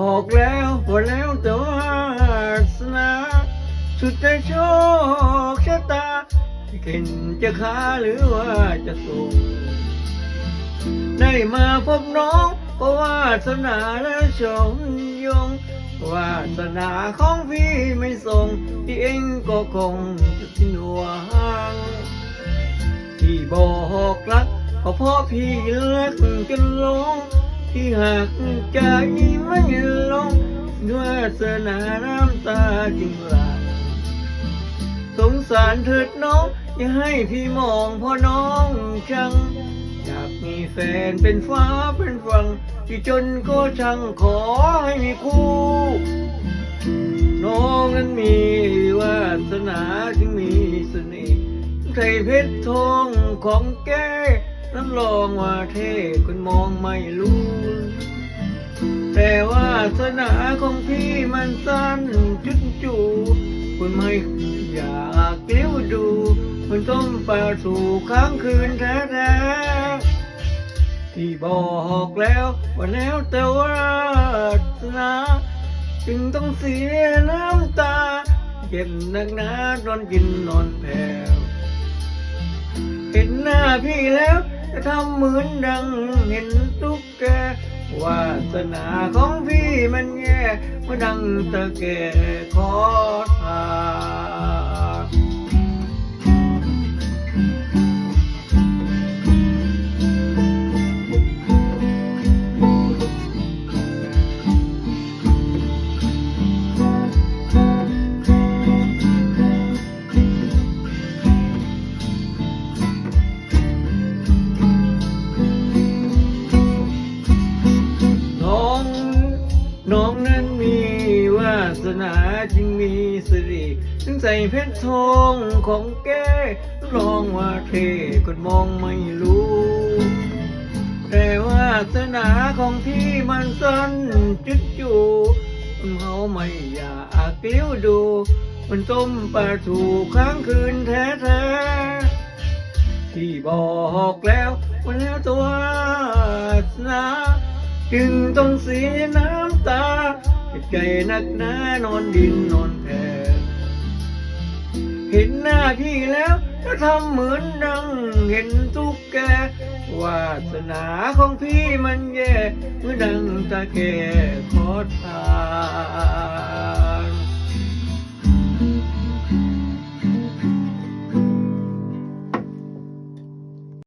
หกแล้วก็แล้วแต่วาสนาสุดแต่โชคชะตาเข็นจะขาหรือว่าจะสูงได้มาพบน้องก็วาสนาและชมยงวาสนาของพี่ไม่ส่งที่เองก็คงจะสิ้นหวังที่บอกรักก็เพราะพี่เลิกจนลง ที่หักใจไม่ลงด้วยวาสนาน้ำตาจึงหลังสงสารเถิดน้อง อย่าให้พี่มองพราะน้องชัง อยากมีแฟนเป็นฟ้าเป็นฝั่งที่จนก็ช่างขอให้มีคู่ น้องนั้นมีวาสนาจึงมีเสน่ห์ใส่เพชรทองของแก รับรองว่าเท่คนมองไม่รู้ แต่ว่าสนาของพี่มันสั้นจุดจูคุณไม่อยากเลี้ยวดู มันต้องไปสู่ค้างคืนแท้ๆที่บอกแล้วว่าแล้วแต่ว่าสนาจึงต้องเสียน้ำตา เจ็บหนักหนานอนกินนอนแผ่วเห็นหน้าพี่แล้ว ทำเหมือนดังเห็นตุ๊กแกวาสนาของพี่มันแย่เมื่อดังตะแก่ขอทาน นาจึงมีสิริถึงใส่เพชรทองของแกลองว่าเท่คนมองไม่รู้ แต่วาสนาของพี่มันสั้นจุดจูเขาไม่อยากเลี้ยวดู มันต้มปลาถูกค้างคืนแท้ๆที่บอกแล้วว่าแล้วตัวสนาจึงต้องเสียน้ำตา ใจนักหนานอนดินนอนแผ่เห็นหน้าพี่แล้วก็ทำเหมือนดังเห็นทุกแกวาสนาของพี่มันแย่เมื่อดังตะแกขอทาน